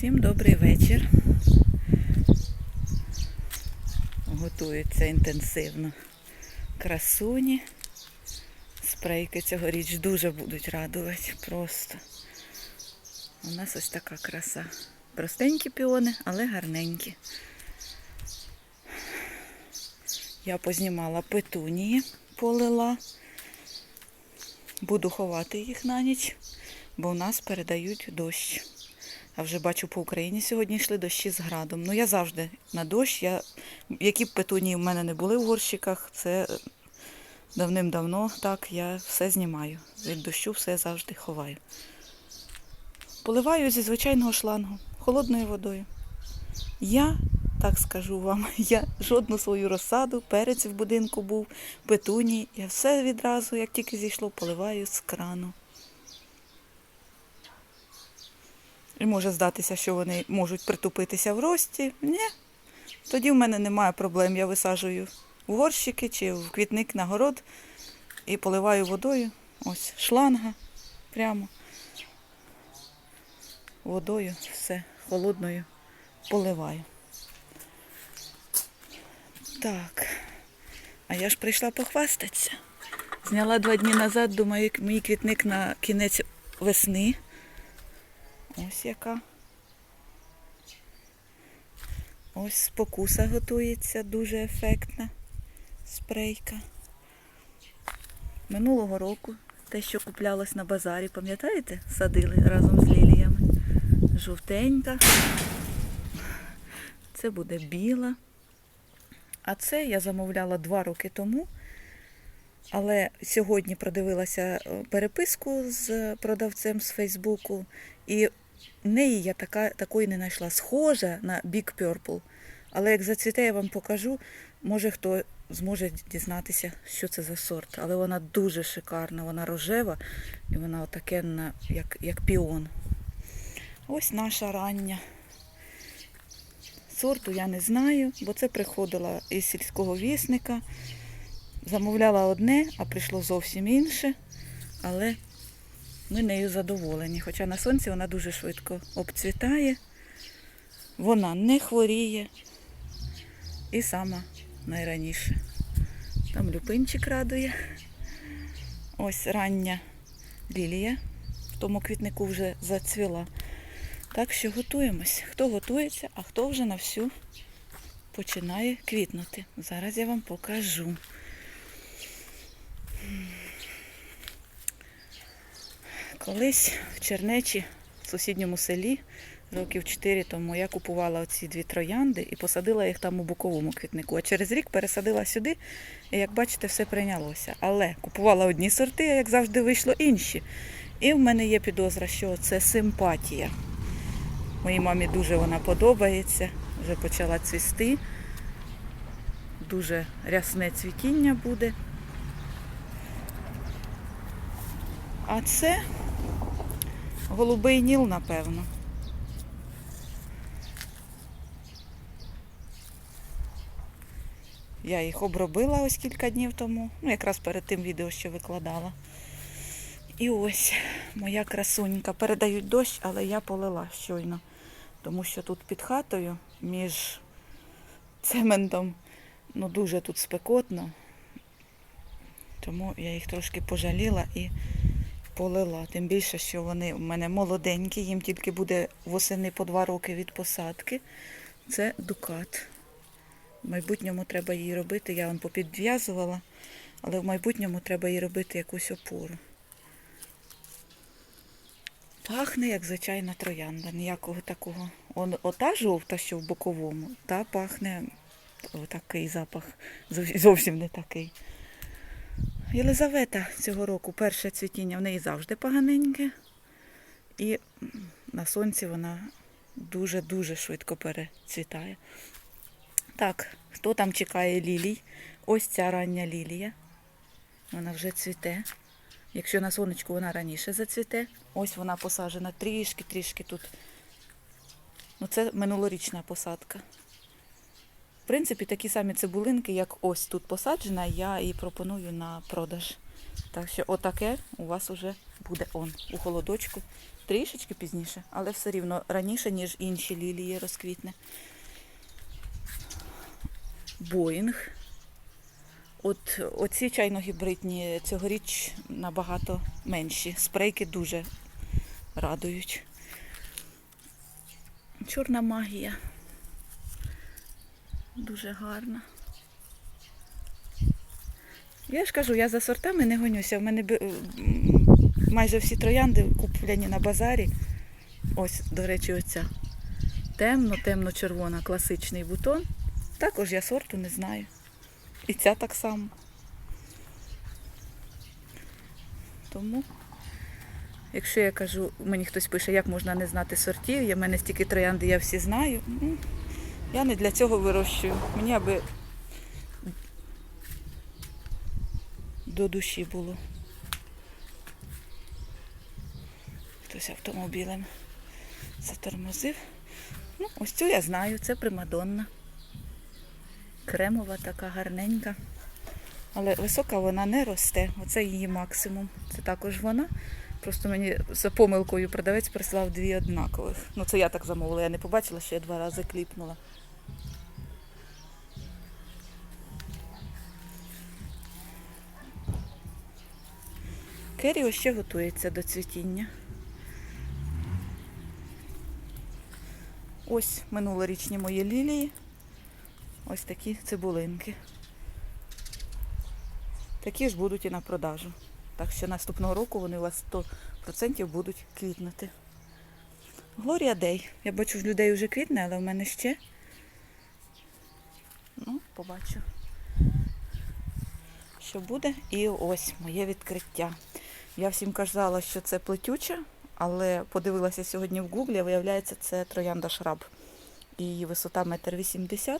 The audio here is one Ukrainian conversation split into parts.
Всім добрий вечір. Готуються інтенсивно красуні. Спрейки цьогоріч дуже будуть радувати просто. У нас ось така краса. Простенькі піони, але гарненькі. Я познімала петунії, полила. Буду ховати їх на ніч, бо в нас передають дощ. А вже бачу по Україні сьогодні йшли дощі з градом. Ну я завжди на дощ. Я... Які б петунії в мене не були в горщиках, це давним-давно так я все знімаю. Від дощу все завжди ховаю. Поливаю зі звичайного шлангу, холодною водою. Я, так скажу вам, я жодну свою розсаду, перець в будинку був, петунії, я все відразу, як тільки зійшло, поливаю з крану. І може здатися, що вони можуть притупитися в рості. Ні. Тоді в мене немає проблем. Я висаджую в горщики чи в квітник на город і поливаю водою. Ось шланга прямо. Водою все холодною поливаю. Так. А я ж прийшла похвастатися. Зняла два дні назад, думаю, мій квітник на кінець весни. Ось яка. Ось спокуса готується, дуже ефектна спрейка. Минулого року те, що куплялось на базарі, пам'ятаєте? Садили разом з ліліями. Жовтенька. Це буде біла. А це я замовляла два роки тому. Але сьогодні продивилася е, переписку з продавцем з Фейсбуку, і неї я така, такої не знайшла. Схожа на Big Purple. Але як зацвіте, я вам покажу. Може хто зможе дізнатися, що це за сорт. Але вона дуже шикарна, вона рожева і вона отакенна, як, як піон. Ось наша рання. Сорту я не знаю, бо це приходила із сільського вісника. Замовляла одне, а прийшло зовсім інше. Але ми нею задоволені. Хоча на сонці вона дуже швидко обцвітає, вона не хворіє. І сама найраніше. Там люпинчик радує. Ось рання лілія. В тому квітнику вже зацвіла. Так що готуємось. Хто готується, а хто вже на всю починає квітнути. Зараз я вам покажу. Колись в Чернечі, в сусідньому селі, років 4 тому, я купувала оці дві троянди і посадила їх там у боковому квітнику. А через рік пересадила сюди, і як бачите, все прийнялося. Але купувала одні сорти, а як завжди вийшло інші. І в мене є підозра, що це симпатія. Моїй мамі дуже вона подобається, вже почала цвісти. Дуже рясне цвітіння буде. А це голубий ніл, напевно. Я їх обробила ось кілька днів тому, ну якраз перед тим відео, що викладала. І ось моя красунька. Передають дощ, але я полила щойно. Тому що тут під хатою між цементом ну дуже тут спекотно. Тому я їх трошки пожаліла і полила. Тим більше, що вони у мене молоденькі, їм тільки буде восени по два роки від посадки. Це дукат. В майбутньому треба її робити. Я вам попідв'язувала, але в майбутньому треба їй робити якусь опору. Пахне, як звичайна троянда, ніякого такого. Он, ота жовта, що в боковому, та пахне такий запах, зовсім не такий. Єлизавета цього року, перше цвітіння в неї завжди поганеньке. І на сонці вона дуже-дуже швидко перецвітає. Так, хто там чекає лілій? Ось ця рання лілія. Вона вже цвіте. Якщо на сонечку вона раніше зацвіте, ось вона посаджена трішки-трішки тут. Ну, це минулорічна посадка. Принципі, такі самі цибулинки, як ось тут посаджена, я і пропоную на продаж. Так що отаке у вас вже буде он у холодочку трішечки пізніше, але все рівно раніше, ніж інші лілії розквітне. Боїнг. От оці чайно-гібридні цьогоріч набагато менші. Спрейки дуже радують. Чорна магія. Дуже гарна. Я ж кажу, я за сортами не гонюся. У мене майже всі троянди куплені на базарі. Ось, до речі, оця. Темно, темно-червона, класичний бутон. Також я сорту не знаю. І ця так само. Тому, якщо я кажу, мені хтось пише, як можна не знати сортів, я в мене стільки троянди, я всі знаю. Я не для цього вирощую. Мені аби до душі було. Хтось автомобілем затормозив. Ну, ось цю я знаю, це примадонна. Кремова така гарненька. Але висока вона не росте. Оце її максимум. Це також вона. Просто мені за помилкою продавець прислав дві однакових. Ну це я так замовила, я не побачила, що я два рази кліпнула. Керіо ще готується до цвітіння. Ось минулорічні мої лілії. Ось такі цибулинки. Такі ж будуть і на продажу. Так що наступного року вони у вас 100% будуть квітнути. Глорія Дей. Я бачу, в людей вже квітне, але в мене ще. Ну, побачу, що буде. І ось моє відкриття. Я всім казала, що це плетюча, але подивилася сьогодні в гуглі, виявляється, це троянда шраб. Її висота 1,80 м,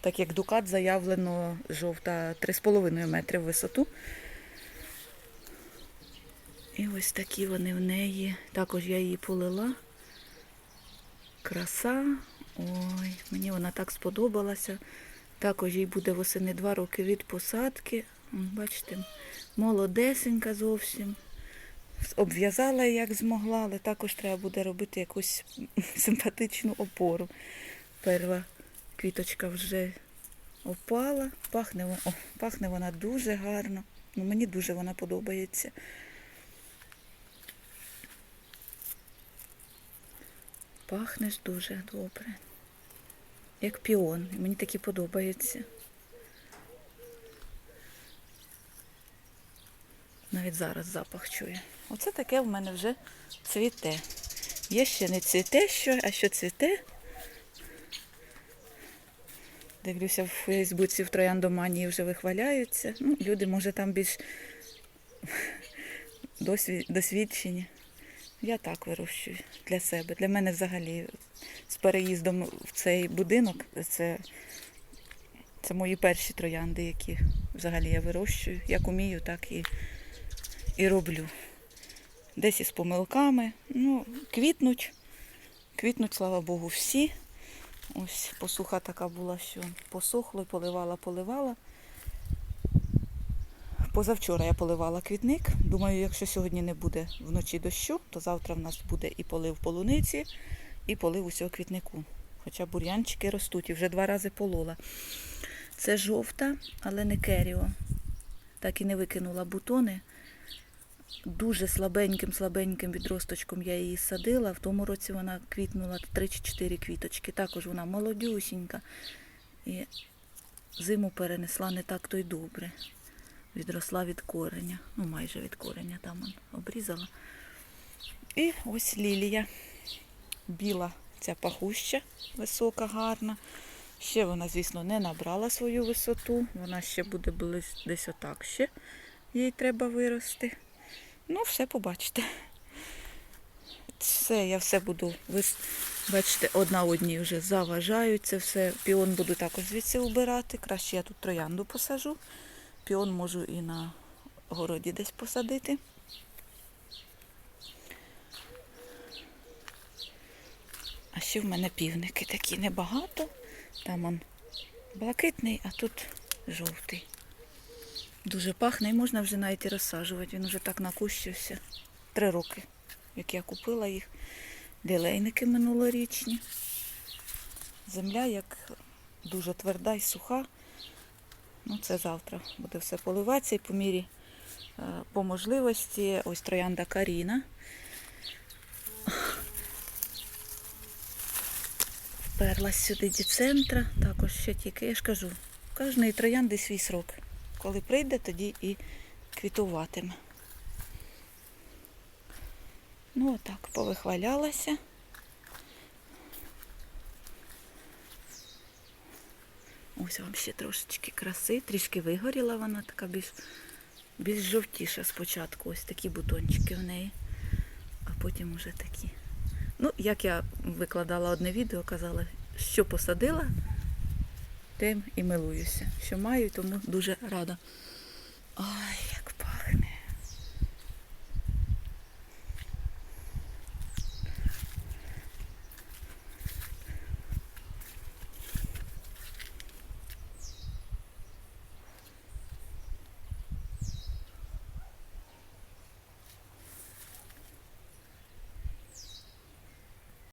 так як дукат заявлено жовта 3,5 метри в висоту. І ось такі вони в неї. Також я її полила. Краса. Ой, мені вона так сподобалася. Також їй буде восени 2 роки від посадки. Бачите, молодесенька зовсім. Обв'язала як змогла, але також треба буде робити якусь симпатичну опору. Перша квіточка вже опала. Пахне, вона- о, пахне вона дуже гарно. Ну, мені дуже вона подобається. Пахнеш дуже добре. Як піон. Мені такі подобається. Навіть зараз запах чує. Оце таке в мене вже цвіте. Є ще не цвіте, що, а що цвіте. Дивлюся в Фейсбуці в Трояндоманії вже вихваляються. Ну, люди, може, там більш досвідчені. Я так вирощую для себе. Для мене взагалі з переїздом в цей будинок це, це мої перші троянди, які взагалі я вирощую. Як умію, так і, і роблю. Десь із помилками. Ну, квітнуть. Квітнуть, слава Богу, всі. Ось посуха така була, що посохло, і поливала, поливала. Позавчора я поливала квітник. Думаю, якщо сьогодні не буде вночі дощу, то завтра в нас буде і полив полуниці, і полив усього квітнику. Хоча бур'янчики ростуть і вже два рази полола. Це жовта, але не керіо. Так і не викинула бутони. Дуже слабеньким, слабеньким відросточком я її садила. В тому році вона квітнула 3 чи 4 квіточки. Також вона молодюсінька. І зиму перенесла не так то й добре. Відросла від кореня. Ну, майже від кореня там он обрізала. І ось лілія. Біла ця пахуща, висока, гарна. Ще вона, звісно, не набрала свою висоту. Вона ще буде десь отак ще. Їй треба вирости. Ну, все побачите. Це я все буду, ви бачите, одна одній вже заважають. Це все. Піон буду також звідси убирати. Краще я тут троянду посажу. Піон можу і на городі десь посадити. А ще в мене півники такі небагато. Там он блакитний, а тут жовтий. Дуже пахне і можна вже навіть і розсаджувати. Він вже так накущився. Три роки як я купила їх. Дилейники минулорічні. Земля як дуже тверда і суха. Ну, це завтра буде все поливатися і по мірі е, по можливості. Ось троянда Каріна. Вперлась сюди до центра, також ще тільки, я ж кажу, кожної троянди свій срок. Коли прийде, тоді і квітуватиме. Ну, отак, повихвалялася. Ось вам ще трошечки краси, трішки вигоріла вона, така більш, більш жовтіша спочатку. Ось такі бутончики в неї, а потім уже такі. Ну, як я викладала одне відео, казала, що посадила, тим і милуюся. Що маю, тому дуже рада. Ай.